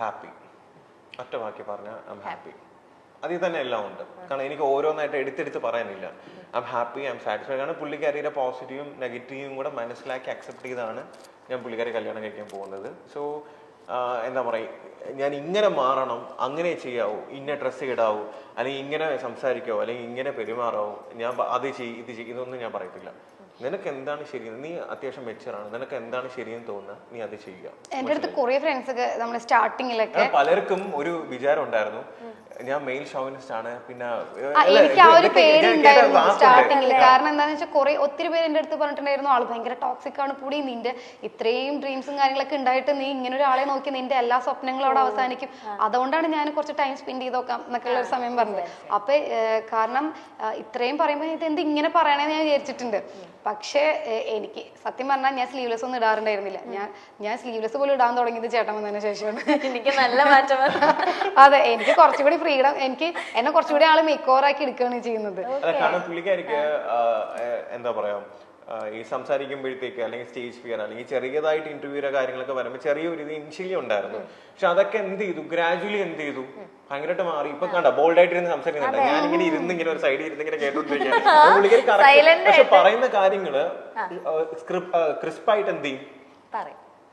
Happy. ഒറ്റ വാക്കി പറഞ്ഞാൽ ഐ എം ഹാപ്പി അതിൽ തന്നെ എല്ലാം ഉണ്ട്. കാരണം എനിക്ക് ഓരോന്നായിട്ട് എടുത്തെടുത്ത് പറയാനില്ല. I M happy I M satisfied കാരണം പുള്ളിക്കാരിയുടെ പോസിറ്റീവും നെഗറ്റീവും കൂടെ മനസ്സിലാക്കി അക്സെപ്റ്റ് ചെയ്താണ് ഞാൻ പുള്ളിക്കാരി കല്യാണം കഴിക്കാൻ പോകുന്നത്. സോ എന്താ പറയുക ഞാൻ ഇങ്ങനെ മാറണം അങ്ങനെ ചെയ്യാവൂ ഇന്ന ഡ്രസ്സ് ഇടാവൂ അല്ലെങ്കിൽ ഇങ്ങനെ സംസാരിക്കാവോ അല്ലെങ്കിൽ ഇങ്ങനെ പെരുമാറാവോ ഞാൻ അത് ചെയ്യ് ഇത് ചെയ്യ് ഇതൊന്നും ഞാൻ പറയത്തില്ല. നിനക്ക് എന്താണ് ശരി നീ അത്യാവശ്യം മെച്ചറാണ് നിനക്ക് എന്താണ് ശരിയെന്ന് തോന്നുന്നത് നീ അത് ചെയ്യുക. എന്റെ അടുത്ത് കുറെ ഫ്രണ്ട്സ് ഒക്കെ നമ്മുടെ സ്റ്റാർട്ടിങ്ങിലൊക്കെ പലർക്കും ഒരു വിചാരം ഉണ്ടായിരുന്നു. ഞാൻ മെയിൽ ഷോവിനിസ്റ്റ് ആണ്. പിന്നെ എനിക്ക് ആ ഒരു പേരുണ്ടായിരുന്നു സ്റ്റാർട്ടിങ്ങിൽ കാരണം എന്താണെന്ന് വെച്ചാൽ കുറെ ഒത്തിരി പേര് എന്റെ അടുത്ത് പറഞ്ഞിട്ടുണ്ടായിരുന്നു ആൾ ഭയങ്കര ടോക്സിക് ആണ് കൂടി നിന്റെ ഇത്രയും ഡ്രീംസും കാര്യങ്ങളൊക്കെ ഉണ്ടായിട്ട് നീ ഇങ്ങനെ ഒരാളെ നോക്കി നിന്റെ എല്ലാ സ്വപ്നങ്ങളും അവിടെ അവസാനിക്കും. അതുകൊണ്ടാണ് ഞാൻ കുറച്ച് ടൈം സ്പെൻഡ് ചെയ്ത് നോക്കാം എന്നൊക്കെ ഉള്ള ഒരു സമയം പറഞ്ഞത്. അപ്പൊ കാരണം ഇത്രയും പറയുമ്പോൾ ഇത് എന്ത് ഇങ്ങനെ പറയണേന്ന് ഞാൻ വിചാരിച്ചിട്ടുണ്ട്. പക്ഷേ എനിക്ക് സത്യം പറഞ്ഞാൽ ഞാൻ സ്ലീവ്ലെസ് ഒന്നും ഇടാറുണ്ടായിരുന്നില്ല. ഞാൻ ഞാൻ സ്ലീവ്ലെസ് പോലും ഇടാൻ തുടങ്ങിയത് ചേട്ടൻ വന്നതിന് ശേഷമാണ്. എനിക്ക് നല്ല മാറ്റം വന്നു. അതെ എനിക്ക് കുറച്ചുകൂടി ഫ്രീഡം. എനിക്ക് എന്നെ കുറച്ചുകൂടി ആൾ മേക്ക് ഓവർ ആക്കി എടുക്കുകയാണ് ചെയ്യുന്നത്. കാരണം പുള്ളിക്കാരിക്ക് എന്താ പറയാ ഈ സംസാരിക്കുമ്പോഴത്തേക്ക് അല്ലെങ്കിൽ സ്റ്റേജ് ഫിയർ അല്ലെങ്കിൽ ചെറിയതായിട്ട് ഇന്റർവ്യൂ കാര്യങ്ങളൊക്കെ വരുമ്പോൾ ചെറിയൊരു ഇത് ഇനിഷ്യലി ഉണ്ടായിരുന്നു. പക്ഷെ അതൊക്കെ എന്ത് ചെയ്തു? ഗ്രാജുവലി എന്ത് ചെയ്തു? ഭയങ്കരമായിട്ട് മാറി. ഇപ്പൊ കണ്ട ബോൾഡ് ആയിട്ട് ഇരുന്ന് സംസാരിക്കുന്നുണ്ട്. ഞാൻ ഇങ്ങനെ ഇരുന്നിങ്ങനെ ഒരു സൈഡിൽ ഇരുന്നിങ്ങനെ കേട്ടോണ്ടിരിക്കുകയാണ്. പക്ഷെ പറയുന്ന കാര്യങ്ങൾ ക്രിസ്പായിട്ട് എന്ത് ചെയ്യും?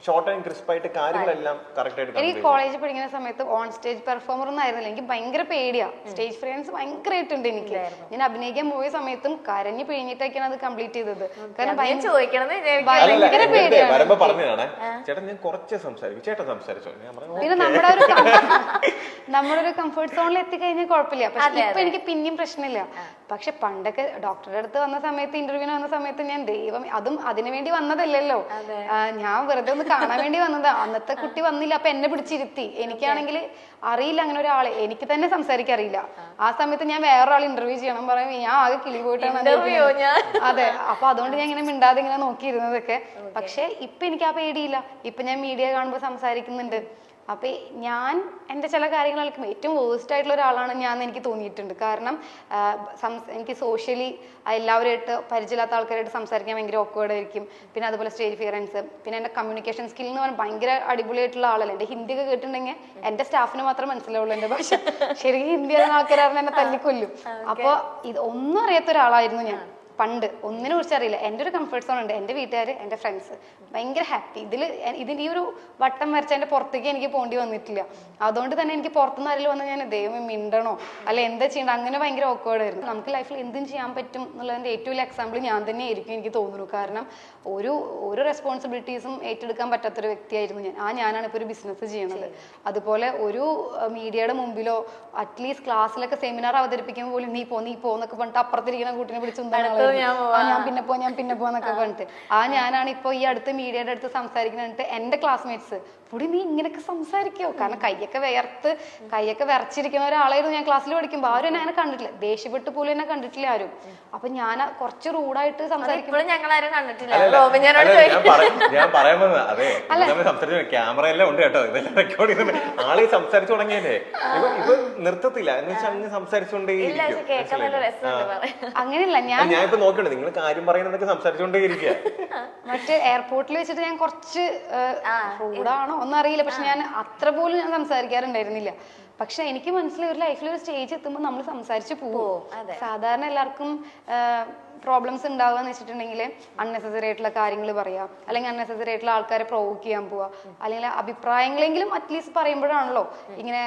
ഷോർട്ട് ആൻഡ് ക്രിസ്പ് ആയിട്ട് കാര്യങ്ങളെല്ലാം കറക്റ്റ് ആയിട്ട് എനിക്ക് കോളേജിൽ പഠിക്കുന്ന സമയത്ത് ഓൺ സ്റ്റേജ് പെർഫോമർ ഒന്നും ആയിരുന്നില്ല. എനിക്ക് ഭയങ്കര പേടിയാ. സ്റ്റേജ് ഫ്രണ്ട്സ് ഭയങ്കരമായിട്ടുണ്ട് എനിക്ക്. ഞാൻ അഭിനയിക്കാൻ പോയ സമയത്തും കരഞ്ഞു പിഴിഞ്ഞിട്ടൊക്കെയാണ് അത് കംപ്ലീറ്റ് ചെയ്തത്. കാരണം ഭയങ്കര പേടിയാണ്. പറഞ്ഞതാണ്. ചേട്ടൻ ഞാൻ കുറച്ച് സംസാരിക്കും. ചേട്ടൻ സംസാരിച്ചോ? ഞാൻ പറഞ്ഞു പിന്നെ നമ്മുടെ ഒരു നമ്മുടെ ഒരു കംഫർട്ട് സോണിൽ എത്തിക്കഴിഞ്ഞാൽ കുഴപ്പമില്ല. പക്ഷെ ഇപ്പൊ എനിക്ക് പിന്നെയും പ്രശ്നമില്ല. പക്ഷെ പണ്ടൊക്കെ ഡോക്ടറുടെ അടുത്ത് വന്ന സമയത്ത് ഇന്റർവ്യൂവിന് വന്ന സമയത്ത് ഞാൻ ദൈവം അതും അതിനു വേണ്ടി വന്നതല്ലല്ലോ. ഞാൻ വെറുതെ ഒന്ന് കാണാൻ വേണ്ടി വന്നത്. അന്നത്തെ കുട്ടി വന്നില്ല അപ്പൊ എന്നെ പിടിച്ചിരുത്തി. എനിക്കാണെങ്കിൽ അറിയില്ല അങ്ങനെ ഒരാളെ. എനിക്ക് തന്നെ സംസാരിക്കാൻ അറിയില്ല. ആ സമയത്ത് ഞാൻ വേറൊരാൾ ഇന്റർവ്യൂ ചെയ്യണം പറയും. ഞാൻ ആകെ കിളി പോയിട്ടാണ് അതെ അപ്പൊ അതുകൊണ്ട് ഞാൻ ഇങ്ങനെ മിണ്ടാതെ ഇങ്ങനെ നോക്കിയിരുന്നതൊക്കെ. പക്ഷെ ഇപ്പൊ എനിക്ക് ആ പേടിയില്ല. ഇപ്പൊ ഞാൻ മീഡിയ കാണുമ്പോൾ സംസാരിക്കുന്നുണ്ട്. അപ്പൊ ഈ ഞാൻ എന്റെ ചില കാര്യങ്ങൾക്ക് ഏറ്റവും വേസ്റ്റ് ആയിട്ടുള്ള ഒരാളാണ് ഞാൻ എന്ന് എനിക്ക് തോന്നിയിട്ടുണ്ട്. കാരണം എനിക്ക് സോഷ്യലി എല്ലാവരുമായിട്ട് പരിചയമില്ലാത്ത ആൾക്കാരായിട്ട് സംസാരിക്കാൻ ഭയങ്കര awkward ആയിരിക്കും. പിന്നെ അതുപോലെ സ്റ്റേജ് ഫിയറൻസ് പിന്നെ എന്റെ കമ്മ്യൂണിക്കേഷൻ സ്കിൽ എന്ന് പറഞ്ഞാൽ ഭയങ്കര അടിപൊളിയായിട്ടുള്ള ആളല്ല? എന്റെ ഹിന്ദി ഒക്കെ കേട്ടിട്ടുണ്ടെങ്കിൽ എന്റെ സ്റ്റാഫിന് മാത്രം മനസ്സിലാവുള്ളൂ എന്റെ ഭാഷ. ശരിക്കും ഹിന്ദി അറിയുന്ന ആൾക്കാരാണ് എന്നെ തല്ലിക്കൊല്ലും. അപ്പോൾ ഇത് ഒന്നും അറിയാത്ത ഒരാളായിരുന്നു ഞാൻ. പണ്ട്. ഒന്നിനെ കുറിച്ച് അറിയില്ല. എന്റെ ഒരു കംഫർട്ട് സോൺ ഉണ്ട്. എന്റെ വീട്ടുകാർ എന്റെ ഫ്രണ്ട്സ് ഭയങ്കര ഹാപ്പി ഇതിൽ ഇതിന്റെ ഈ ഒരു വട്ടം വരച്ച എന്റെ പുറത്തേക്ക് എനിക്ക് പോണ്ടി വന്നിട്ടില്ല. അതുകൊണ്ട് തന്നെ എനിക്ക് പുറത്തുനിന്ന് ആരെങ്കിലും വന്നാൽ ഞാൻ ദൈവം മിണ്ടണോ? അല്ല എന്താ ചെയ്യണ്ട അങ്ങനെ ഭയങ്കര ഓക്കേഡ് ആയിരുന്നു. നമുക്ക് ലൈഫിൽ എന്തും ചെയ്യാൻ പറ്റും എന്നുള്ളതിന്റെ ഏറ്റവും വലിയ എക്സാമ്പിൾ ഞാൻ തന്നെ ആയിരിക്കും എനിക്ക് തോന്നുന്നു. കാരണം ഒരു ഒരു റെസ്പോൺസിബിലിറ്റീസും ഏറ്റെടുക്കാൻ പറ്റാത്തൊരു വ്യക്തിയായിരുന്നു ഞാൻ. ആ ഞാനാണ് ഇപ്പോൾ ഒരു ബിസിനസ് ചെയ്യുന്നത്. അതുപോലെ ഒരു മീഡിയയുടെ മുമ്പിലോ അറ്റ്ലീസ്റ്റ് ക്ലാസ്സിലൊക്കെ സെമിനാർ അവതരിപ്പിക്കുമ്പോൾ പോലും നീ പോ നീ പോ എന്നൊക്കെ പറഞ്ഞിട്ട് അപ്പുറത്തിരിക്കുന്ന കൂട്ടിനെ പിടിച്ച് ഉന്താൻ ഞാൻ ഞാൻ പിന്നെ പോ ഞാൻ പിന്നെ പോന്നൊക്കെ പറഞ്ഞിട്ട്. ആ ഞാനാണ് ഇപ്പൊ ഈ അടുത്ത് മീഡിയയുടെ അടുത്ത് സംസാരിക്കുന്നത് എന്റെ ക്ലാസ്മേറ്റ്സ് പുടി നീ ഇങ്ങനെയൊക്കെ സംസാരിക്കോ? കാരണം കൈയൊക്കെ വിയർത്ത് കൈയൊക്കെ വിറച്ചിരിക്കുന്ന ഒരാളായിരുന്നു ഞാൻ ക്ലാസ്സിൽ പഠിക്കുമ്പോൾ ആരും എന്നെ അങ്ങനെ കണ്ടിട്ടില്ല. ദേഷ്യപ്പെട്ട് പോലും എന്നെ കണ്ടിട്ടില്ല ആരും. അപ്പൊ ഞാൻ കുറച്ച് റൂഡായിട്ട് സംസാരിക്കും. ഇപ്പോഴും ഞങ്ങൾ ആരും കണ്ടിട്ടില്ല ഞാൻ പറ- ഞാൻ പറയാൻ വന്നത് അതെ ക്യാമറ എല്ലാം ഉണ്ട് കേട്ടോ. ഇതെല്ലാം റെക്കോർഡ് ആൾ സംസാരിച്ചു തുടങ്ങിയല്ലേ? ഇപ്പൊ നിർത്തത്തില്ല. എന്ന് വെച്ചാൽ അങ്ങ് സംസാരിച്ചുകൊണ്ടേ അങ്ങനെയല്ല ഞാൻ ഞാൻ ഇപ്പൊ നോക്കണ്ട. നിങ്ങൾ കാര്യം പറയുന്നതൊക്കെ സംസാരിച്ചുകൊണ്ടേ ഇരിക്കുക മറ്റേ എയർപോർട്ടിൽ വെച്ചിട്ട് ഞാൻ കുറച്ച് റൂഡാണോ ഒന്നും അറിയില്ല. പക്ഷെ ഞാൻ അത്ര പോലും ഞാൻ സംസാരിക്കാറുണ്ടായിരുന്നില്ല. പക്ഷെ എനിക്ക് മനസ്സിലായി ഒരു ലൈഫിൽ ഒരു സ്റ്റേജ് എത്തുമ്പോൾ നമ്മൾ സംസാരിച്ച് പോവോ. സാധാരണ എല്ലാവർക്കും പ്രോബ്ലംസ് ഉണ്ടാവുക എന്ന് വെച്ചിട്ടുണ്ടെങ്കിൽ അൺനെസസറി ആയിട്ടുള്ള കാര്യങ്ങൾ പറയാ. അല്ലെങ്കിൽ അൺനെസസറി ആയിട്ടുള്ള ആൾക്കാരെ പ്രൊവോക്ക് ചെയ്യാൻ പോവുക അല്ലെങ്കിൽ അഭിപ്രായങ്ങളെങ്കിലും അറ്റ്ലീസ്റ്റ് പറയുമ്പോഴാണല്ലോ ഇങ്ങനെ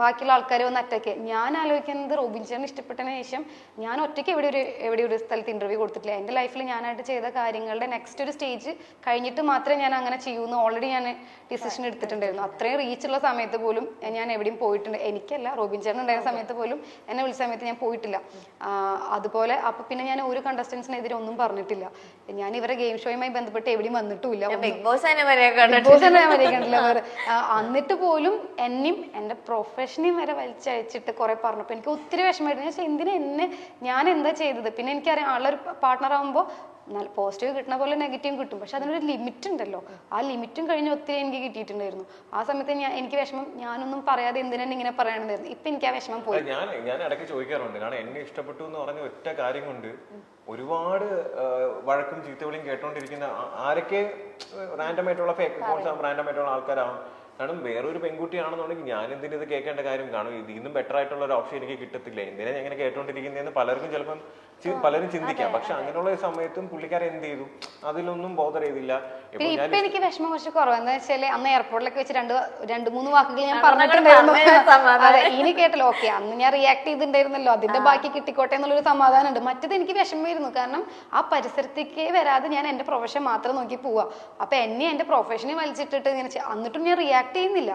ബാക്കിയുള്ള ആൾക്കാരെ ഒന്ന് അറ്റാക്ക് ഞാൻ ആലോചിക്കുന്നത് റോബിൻ ചേട്ടൻ ഇഷ്ടപ്പെട്ടതിന് ശേഷം ഞാൻ ഒറ്റയ്ക്ക് എവിടെ ഒരു എവിടെ ഒരു സ്ഥലത്ത് ഇന്റർവ്യൂ കൊടുത്തിട്ടില്ല. എന്റെ ലൈഫിൽ ഞാനായിട്ട് ചെയ്ത കാര്യങ്ങളുടെ നെക്സ്റ്റ് ഒരു സ്റ്റേജ് കഴിഞ്ഞിട്ട് മാത്രമേ ഞാൻ അങ്ങനെ ചെയ്യൂന്ന് ഓൾറെഡി ഞാൻ ഡിസിഷൻ എടുത്തിട്ടുണ്ടായിരുന്നു. അത്രയും റീച്ചുള്ള സമയത്ത് പോലും ഞാൻ എവിടെയും പോയിട്ടുണ്ട്. എനിക്കല്ല റോബിൻ ചേട്ടൻ ഉണ്ടായിരുന്ന സമയത്ത് പോലും എന്നെ വിളിച്ച സമയത്ത് ഞാൻ പോയിട്ടില്ല. അതുപോലെ അപ്പൊ പിന്നെ ഞാൻ ഒരു കണ്ടസ്റ്റൻസിനെതിരെ ഒന്നും പറഞ്ഞിട്ടില്ല. ഞാൻ ഇവരെ ഗെയിം ഷോയുമായി ബന്ധപ്പെട്ട് എവിടെയും വന്നിട്ടുമില്ല. ബിഗ് ബോസ് തന്നെ കണ്ടിട്ടില്ല. എന്നിട്ട് പോലും എന്നെയും എന്റെ പ്രൊഫഷനെയും വരെ വലിച്ചയച്ചിട്ട് കുറെ പറഞ്ഞപ്പോൾ എനിക്ക് ഒത്തിരി വിഷമമായിരുന്നു. ചോദിച്ചു, എന്തിനാ എന്നെ ഞാൻ എന്താ ചെയ്തത്? പിന്നെ എനിക്കറിയാം ആളൊരു പാർട്ണർ ആകുമ്പോൾ നല്ല പോസിറ്റീവ് കിട്ടുന്ന പോലെ നെഗറ്റീവ് കിട്ടും. പക്ഷെ അതിനൊരു ലിമിറ്റ് ഉണ്ടല്ലോ. ആ ലിമിറ്റും കഴിഞ്ഞ് ഒത്തിരി എനിക്ക് കിട്ടിയിട്ടുണ്ടായിരുന്നു. ആ സമയത്ത് ഞാൻ എനിക്ക് വിഷമം ഞാനൊന്നും പറയാതെ എന്തിനാ ഇങ്ങനെ പറയണമായിരുന്നു ഇപ്പൊ എനിക്ക് ആ വിഷമം പോയി. ഞാൻ ഞാൻ ഇടയ്ക്ക് ചോദിക്കാറുണ്ട്. കാരണം എന്നെ ഇഷ്ടപ്പെട്ടു എന്ന് പറഞ്ഞ ഒറ്റ കാര്യം കൊണ്ട് ഒരുപാട് വഴക്കും ചീത്തവിളിയും കേട്ടോണ്ടിരിക്കുന്ന ആരൊക്കെ റാൻഡം ആയിട്ടുള്ള ഫേക്ക് റാൻഡം ആയിട്ടുള്ള ആൾക്കാരാവും. കാരണം വേറൊരു പെൺകുട്ടിയാണെന്നുണ്ടെങ്കിൽ ഞാൻ എന്തിനു ഇത് കേൾക്കേണ്ട കാര്യം കാണും? ഇത് ഇന്നും ബെറ്റർ ആയിട്ടുള്ള ഒരു ഓപ്ഷൻ എനിക്ക് കിട്ടത്തില്ല. എന്തിനാ ഞാൻ ഇങ്ങനെ കേട്ടോണ്ടിരിക്കുന്നതെന്ന് പലർക്കും ചിലപ്പം പലരും ചിന്തിക്കാം. പക്ഷെ അങ്ങനെയുള്ള ഒരു സമയത്തും പുള്ളിക്കാരൻ എന്ത് ചെയ്തു? അതിലൊന്നും ബോധർ ചെയ്തില്ല. ഇപ്പൊ എനിക്ക് വിഷമം കുറച്ച് കുറവ്. എന്താ വെച്ചാൽ അന്ന് എയർപോർട്ടിലൊക്കെ വെച്ച് രണ്ട് രണ്ട് മൂന്ന് വാക്കുകൾ ഞാൻ പറഞ്ഞിട്ടുണ്ടായിരുന്നു. അതെ ഇനി കേട്ടല്ലോ. ഓക്കെ അന്ന് ഞാൻ റിയാക്ട് ചെയ്തിട്ടുണ്ടായിരുന്നല്ലോ. അതിന്റെ ബാക്കി കിട്ടിക്കോട്ടെ എന്നുള്ളൊരു സമാധാനം ഉണ്ട് മറ്റത് എനിക്ക് വിഷമമായിരുന്നു. കാരണം ആ പരിസരത്തേക്ക് വരാതെ ഞാൻ എന്റെ പ്രൊഫഷൻ മാത്രം നോക്കി പോവാ. അപ്പൊ എന്നെ എന്റെ പ്രൊഫഷനെ വലിച്ചിട്ടിട്ട് ഇങ്ങനെ എന്നിട്ടും ഞാൻ റിയാക്ട് ചെയ്യുന്നില്ല.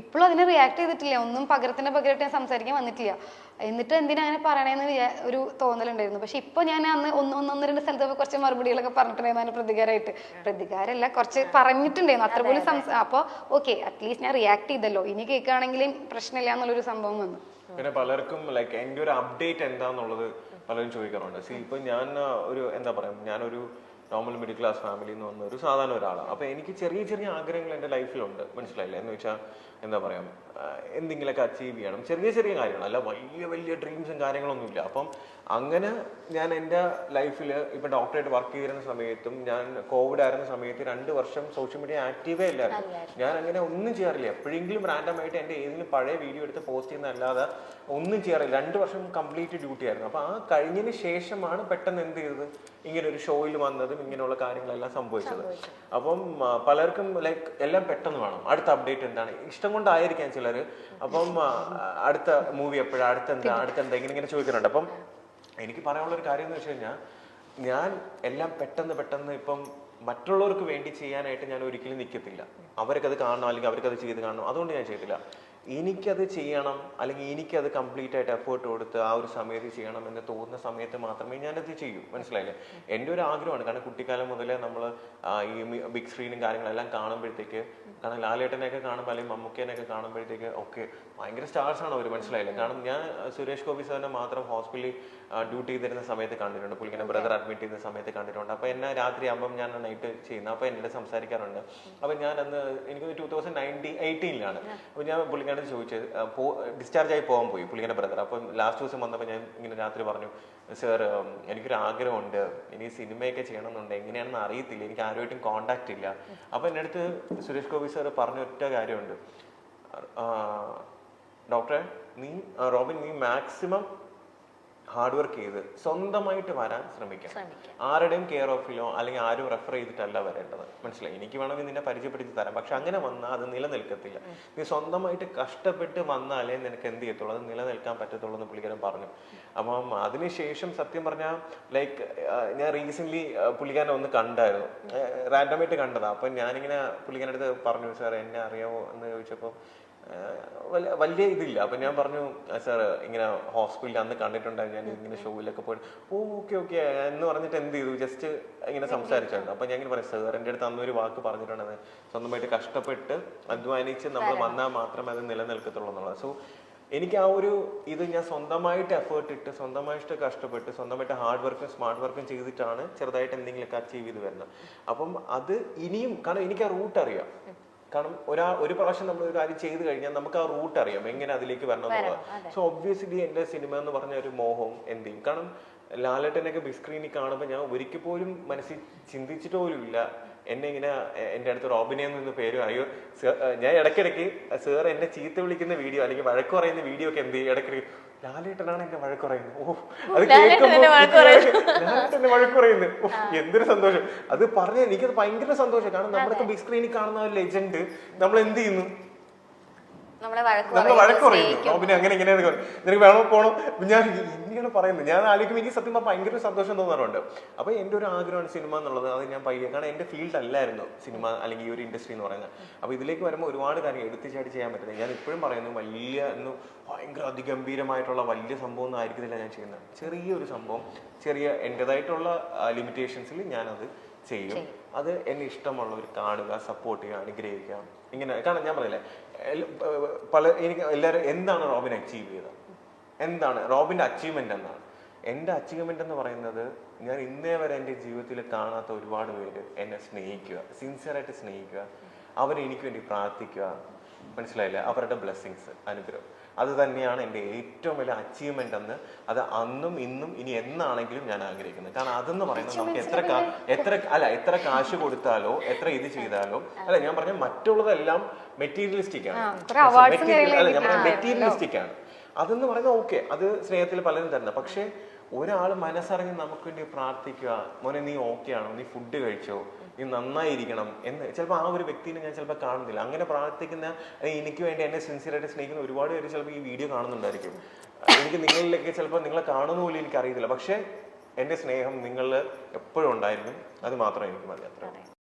ഇപ്പോഴും അതിനെ റിയാക്ട് ചെയ്തിട്ടില്ല. ഒന്നും പകരത്തിന് പകരമായിട്ട് ഞാൻ സംസാരിക്കാൻ വന്നിട്ടില്ല. എന്നിട്ട് എന്തിനാ അങ്ങനെ പറയണേന്ന് ഒരു തോന്നലുണ്ടായിരുന്നു. പക്ഷെ ഇപ്പൊ ഞാൻ അന്ന് ഒന്ന് ഒന്നൊന്ന് രണ്ട് സ്ഥലത്ത് കുറച്ച് മറുപടികളൊക്കെ പറഞ്ഞിട്ടുണ്ടായിരുന്നു പ്രതികാരമായിട്ട്. പ്രതികാരമല്ല കുറച്ച് പറഞ്ഞിട്ടുണ്ടായിരുന്നു. അത്ര പോലും സംസാ അപ്പൊ ഓക്കെ അറ്റ്ലീസ്റ്റ് ഞാൻ റിയാക്ട് ചെയ്തല്ലോ. ഇനി കേൾക്കുകയാണെങ്കിലും പ്രശ്നമില്ല എന്നുള്ളൊരു സംഭവം വന്നു. പിന്നെ പലർക്കും ലൈക്ക് എന്റെ ഒരു അപ്ഡേറ്റ് എന്താന്നുള്ളത് പലരും ചോദിക്കാറുണ്ട്. സി ഇപ്പൊ ഞാൻ ഒരു എന്താ പറയാ ഞാനൊരു നോർമൽ മിഡിൽ ക്ലാസ് ഫാമിലിയിൽ നിന്ന് വന്ന ഒരു സാധാരണ ഒരാളാണ് അപ്പൊ എനിക്ക് ചെറിയ ചെറിയ ആഗ്രഹങ്ങൾ എന്റെ ലൈഫിലുണ്ട് മനസ്സിലായില്ലേ? എന്ന് വെച്ചാൽ എന്താ പറയാ എന്തെങ്കിലുമൊക്കെ അച്ചീവ് ചെയ്യണം. ചെറിയ ചെറിയ കാര്യങ്ങൾ അല്ല വലിയ വലിയ ഡ്രീംസും കാര്യങ്ങളൊന്നുമില്ല. അപ്പം അങ്ങനെ ഞാൻ എന്റെ ലൈഫിൽ ഇപ്പം ഡോക്ടറായിട്ട് വർക്ക് ചെയ്തിരുന്ന സമയത്തും ഞാൻ കോവിഡ് ആയിരുന്ന സമയത്ത് രണ്ട് വർഷം സോഷ്യൽ മീഡിയ ആക്റ്റീവേ ഇല്ലായിരുന്നു ഞാൻ അങ്ങനെ ഒന്നും ചെയ്യാറില്ല. എപ്പോഴെങ്കിലും റാൻഡം ആയിട്ട് എന്റെ ഏതെങ്കിലും പഴയ വീഡിയോ എടുത്ത് പോസ്റ്റ് ചെയ്യുന്നതല്ലാതെ ഒന്നും ചെയ്യാറില്ല. രണ്ട് വർഷം കംപ്ലീറ്റ് ഡ്യൂട്ടി ആയിരുന്നു. അപ്പോൾ ആ കഴിഞ്ഞതിന് ശേഷമാണ് പെട്ടെന്ന് എന്ത് ചെയ്തത്? ഇങ്ങനെ ഒരു ഷോയിൽ വന്നതും ഇങ്ങനെയുള്ള കാര്യങ്ങളെല്ലാം സംഭവിച്ചത്. അപ്പം പലർക്കും ലൈക്ക് എല്ലാം പെട്ടെന്ന് വേണം. അടുത്ത അപ്ഡേറ്റ് എന്താണ്? ഇഷ്ടം കൊണ്ടായിരിക്കാം ചിലര് അപ്പം അടുത്ത മൂവി എപ്പോഴാണ് അടുത്ത എന്താ അടുത്ത എന്താ ഇങ്ങനെ ഇങ്ങനെ ചോദിക്കുന്നുണ്ട്. അപ്പം എനിക്ക് പറയാനുള്ള ഒരു കാര്യം എന്ന് വെച്ച് കഴിഞ്ഞാൽ ഞാൻ എല്ലാം പെട്ടെന്ന് പെട്ടെന്ന് ഇപ്പം മറ്റുള്ളവർക്ക് വേണ്ടി ചെയ്യാനായിട്ട് ഞാൻ ഒരിക്കലും നിൽക്കത്തില്ല അവർക്കത് കാണണം അല്ലെങ്കിൽ അവർക്കത് ചെയ്ത് കാണണം. അതുകൊണ്ട് ഞാൻ ചെയ്തില്ല എനിക്കത് ചെയ്യണം അല്ലെങ്കിൽ എനിക്കത് കംപ്ലീറ്റ് ആയിട്ട് എഫേർട്ട് കൊടുത്ത് ആ ഒരു സമയത്ത് ചെയ്യണം എന്ന് തോന്നുന്ന സമയത്ത് മാത്രമേ ഞാനത് ചെയ്യൂ. മനസ്സിലായില്ലേ? എന്റെ ഒരു ആഗ്രഹമാണ്. കാരണം കുട്ടിക്കാലം മുതലേ നമ്മൾ ഈ ബിഗ് സ്ക്രീനും കാര്യങ്ങളെല്ലാം കാണുമ്പോഴത്തേക്ക് കാരണം ലാലേട്ടനെയൊക്കെ കാണുമ്പോൾ അല്ലെങ്കിൽ മമ്മൂക്കേനെയൊക്കെ കാണുമ്പോഴത്തേക്ക് ഓക്കെ ഭയങ്കര സ്റ്റാർസ് ആണ് അവർ മനസ്സിലായില്ലേ? കാരണം ഞാൻ സുരേഷ് ഗോപി സാറിനെ മാത്രം ഹോസ്പിറ്റലിൽ ഡ്യൂട്ടി ചെയ്തിരുന്ന സമയത്ത് കണ്ടിട്ടുണ്ട്. പുള്ളിങ്ങനെ ബ്രദർ അഡ്മിറ്റ് ചെയ്യുന്ന സമയത്ത് കണ്ടിട്ടുണ്ട്. അപ്പോൾ എന്നെ രാത്രി ആകുമ്പം ഞാൻ നൈറ്റ് ചെയ്യുന്നത് അപ്പോൾ എന്നോട് സംസാരിക്കാറുണ്ട്. അപ്പോൾ ഞാൻ അന്ന് എനിക്ക് ടൂ തൗസൻഡ് നയന്റി എയ്റ്റീനിലാണ് അപ്പോൾ ഞാൻ പുള്ളിക്കാരോട് ചോദിച്ചത് ഡിസ്ചാർജ് ആയി പോകാൻ പോയി പുള്ളിയുടെ ബ്രദർ അപ്പം ലാസ്റ്റ് ദിവസം വന്നപ്പോൾ ഞാൻ ഇങ്ങനെ രാത്രി പറഞ്ഞു സർ എനിക്കൊരു ആഗ്രഹമുണ്ട്. ഇനി സിനിമയൊക്കെ ചെയ്യണമെന്നുണ്ട്. എങ്ങനെയാണെന്ന് അറിയത്തില്ല. എനിക്ക് ആരുമായിട്ടും കോണ്ടാക്ട് ഇല്ല. അപ്പോൾ എന്റെ അടുത്ത് സുരേഷ് ഗോപി സാർ പറഞ്ഞ ഒറ്റ കാര്യമുണ്ട്. ഡോക്ടറെ നീ റോബിൻ നീ മാക്സിമം ഹാർഡ് വർക്ക് ചെയ്ത് സ്വന്തമായിട്ട് വരാൻ ശ്രമിക്കാം. ആരുടെയും കെയർ ഓഫിലോ അല്ലെങ്കിൽ ആരും റെഫർ ചെയ്തിട്ടല്ല വരേണ്ടത്. മനസ്സിലായി? എനിക്ക് വേണമെങ്കിൽ നിന്നെ പരിചയപ്പെടുത്തി തരാം. പക്ഷെ അങ്ങനെ വന്നാൽ അത് നിലനിൽക്കത്തില്ല. നീ സ്വന്തമായിട്ട് കഷ്ടപ്പെട്ട് വന്നാലേ നിനക്ക് എന്ത് ചെയ്യത്തുള്ളൂ? അത് നിലനിൽക്കാൻ പറ്റത്തുള്ളൂ എന്ന് പുള്ളിക്കാരൻ പറഞ്ഞു. അപ്പം അതിനുശേഷം സത്യം പറഞ്ഞാൽ ലൈക്ക് ഞാൻ റീസെന്റ് പുള്ളിക്കാരനെ ഒന്ന് കണ്ടായിരുന്നു. റാൻഡമായിട്ട് കണ്ടതാണ് അപ്പം ഞാനിങ്ങനെ പുള്ളിക്കാരന്റെ അടുത്ത് പറഞ്ഞു സാർ എന്നെ അറിയാമോ എന്ന് ചോദിച്ചപ്പോൾ വലിയ ഇതില്ല. അപ്പൊ ഞാൻ പറഞ്ഞു സാർ ഇങ്ങനെ ഹോസ്പിറ്റലിൽ അന്ന് കണ്ടിട്ടുണ്ടായിരുന്നു. ഞാൻ ഇങ്ങനെ ഷോയിലൊക്കെ പോയി ഓ ഓക്കെ ഓക്കെ. എന്ന് പറഞ്ഞിട്ട് എന്ത് ചെയ്തു? ജസ്റ്റ് ഇങ്ങനെ സംസാരിച്ചായിരുന്നു. അപ്പൊ ഞാൻ ഇങ്ങനെ പറയാം സാർ എന്റെ അടുത്ത് അന്നൊരു വാക്ക് പറഞ്ഞിട്ടുണ്ടെന്ന്. സ്വന്തമായിട്ട് കഷ്ടപ്പെട്ട് അധ്വാനിച്ച് നമ്മൾ വന്നാൽ മാത്രമേ അത് നിലനിൽക്കത്തുള്ളൂ എന്നുള്ളത്. സോ എനിക്ക് ആ ഒരു ഇത് ഞാൻ സ്വന്തമായിട്ട് എഫേർട്ട് ഇട്ട് സ്വന്തമായിട്ട് കഷ്ടപ്പെട്ട് സ്വന്തമായിട്ട് ഹാർഡ് വർക്കും സ്മാർട്ട് വർക്കും ചെയ്തിട്ടാണ് ചെറുതായിട്ട് എന്തെങ്കിലുമൊക്കെ അച്ചീവ് ചെയ്ത് വരുന്നത്. അപ്പം അത് ഇനിയും കാരണം എനിക്ക് ആ റൂട്ട് അറിയാം. കാരണം ഒരാ ഒരു പ്രാവശ്യം നമ്മൾ ഒരു കാര്യം ചെയ്ത് കഴിഞ്ഞാൽ നമുക്ക് ആ റൂട്ട് അറിയാം എങ്ങനെ അതിലേക്ക് വരണം എന്നുള്ളത്. സോ ഒബ്വിയസ്ലി എന്റെ സിനിമ എന്ന് പറഞ്ഞ ഒരു മോഹം എന്ത് ചെയ്യും? കാരണം ലാലേട്ടനൊക്കെ ബിഗ് സ്ക്രീനിൽ കാണുമ്പോൾ ഞാൻ ഒരിക്കൽ പോലും മനസ്സിൽ ചിന്തിച്ചിട്ട് പോലും ഇല്ല. എന്നെ ഇങ്ങനെ എന്റെ അടുത്ത് റോബിനെ എന്ന് പേര് അയ്യോ സർ, ഞാൻ ഇടയ്ക്കിടയ്ക്ക് സാർ എന്നെ ചീത്ത വിളിക്കുന്ന വീഡിയോ അല്ലെങ്കിൽ വഴക്ക് പറയുന്ന വീഡിയോ ഒക്കെ എന്ത് ചെയ്യും? ഇടയ്ക്കിടയ്ക്ക് ലാലേട്ടനാണ് എന്നെ വഴക്ക് പറയുന്നത്. ഓ അത് എന്നെ വഴക്ക് പറയുന്നത് ഓ, എന്തൊരു സന്തോഷം. അത് പറഞ്ഞ എനിക്കത് ഭയങ്കര സന്തോഷം. കാരണം നമ്മളൊക്കെ ബിഗ് സ്ക്രീനിൽ കാണുന്ന ഒരു ലെജൻഡ് നമ്മൾ എന്ത് ചെയ്യുന്നു? നമ്മളെ വഴക്ക് പറയുന്നു. അങ്ങനെ എങ്ങനെയാണ് പറയും. നിനക്ക് വേണോ പോണോ. ഞാൻ എങ്ങനെയാണ് പറയുന്നത് ഞാൻ ആലോചിക്കുമ്പോൾ എനിക്ക് സത്യം ഭയങ്കര സന്തോഷം തോന്നാറുണ്ട് അപ്പൊ എന്റെ ഒരു ആഗ്രഹമാണ് സിനിമ എന്നുള്ളത്. അത് ഞാൻ പയ്യെ കാരണം എന്റെ ഫീൽഡ് അല്ലായിരുന്നു സിനിമ അല്ലെങ്കിൽ ഈ ഒരു ഇൻഡസ്ട്രി എന്ന് പറയുന്നത്. അപ്പൊ ഇതിലേക്ക് വരുമ്പോൾ ഒരുപാട് കാര്യം എടുത്തുചാടി ചെയ്യാൻ പറ്റുന്നത്. ഞാൻ ഇപ്പോഴും പറയുന്നു വലിയ എന്ന് ഭയങ്കര അതിഗംഭീരമായിട്ടുള്ള വലിയ സംഭവം ഒന്നും ആയിരിക്കത്തില്ല ഞാൻ ചെയ്യുന്നത്. ചെറിയൊരു സംഭവം ചെറിയ എന്റെതായിട്ടുള്ള ലിമിറ്റേഷൻസിൽ ഞാനത് ചെയ്യും. അത് എന്നെ ഇഷ്ടമുള്ളവർ കാണുക സപ്പോർട്ട് ചെയ്യുക അനുഗ്രഹിക്കുക. ഇങ്ങനെ കാരണം ഞാൻ പറയില്ലേ പല എനിക്ക് എല്ലാവരും എന്താണ് റോബിൻ അച്ചീവ് ചെയ്തത്? എന്താണ്? റോബിന്റെ അച്ചീവ്മെന്റ് എന്നാണ് എന്റെ അച്ചീവ്മെന്റ് എന്ന് പറയുന്നത് ഞാൻ ഇന്നേ വരെ എന്റെ ജീവിതത്തിൽ കാണാത്ത ഒരുപാട് പേര് എന്നെ സ്നേഹിക്കുക സിൻസിയറായിട്ട് സ്നേഹിക്കുക അവർ എനിക്ക് വേണ്ടി പ്രാർത്ഥിക്കുക. മനസ്സിലായില്ല? അവരുടെ ബ്ലെസ്സിങ്സ് അനുഗ്രഹം. അത് തന്നെയാണ് എന്റെ ഏറ്റവും വലിയ അച്ചീവ്മെന്റ് എന്ന് അത് അന്നും ഇന്നും ഇനി എന്നാണെങ്കിലും ഞാൻ ആഗ്രഹിക്കുന്നത്. കാരണം അതെന്ന് പറയുന്നത് നമുക്ക് എത്ര എത്ര അല്ല എത്ര കാശ് കൊടുത്താലോ എത്ര ഇത് ചെയ്താലോ അല്ല ഞാൻ പറഞ്ഞ മറ്റുള്ളതെല്ലാം മെറ്റീരിയലിസ്റ്റിക് ആണ്. മെറ്റീരിയലിസ്റ്റിക് ആണ്. അതെന്ന് പറയുന്നത് ഓക്കെ അത് സ്നേഹത്തിൽ പലരും തരുന്ന പക്ഷേ ഒരാൾ മനസ്സറിഞ്ഞ് നമുക്ക് വേണ്ടി പ്രാർത്ഥിക്കുക മോനെ നീ ഓക്കെ ആണോ? നീ ഫുഡ് കഴിച്ചോ? നീ നന്നായിരിക്കണം എന്ന് ചിലപ്പോൾ ആ ഒരു വ്യക്തിനെ ഞാൻ ചിലപ്പോൾ കാണുന്നില്ല. അങ്ങനെ പ്രാർത്ഥിക്കുന്ന എനിക്ക് വേണ്ടി എന്നെ സിൻസിയറായിട്ട് സ്നേഹിക്കുന്ന ഒരുപാട് പേര് ചിലപ്പോൾ ഈ വീഡിയോ കാണുന്നുണ്ടായിരിക്കും. എനിക്ക് നിങ്ങളിലേക്ക് ചിലപ്പോൾ നിങ്ങളെ കാണുന്ന പോലും എനിക്ക് അറിയത്തില്ല പക്ഷേ എന്റെ സ്നേഹം നിങ്ങളിൽ എപ്പോഴും ഉണ്ടായിരിക്കും. അത് മാത്രമേ എനിക്ക് മതി അത്ര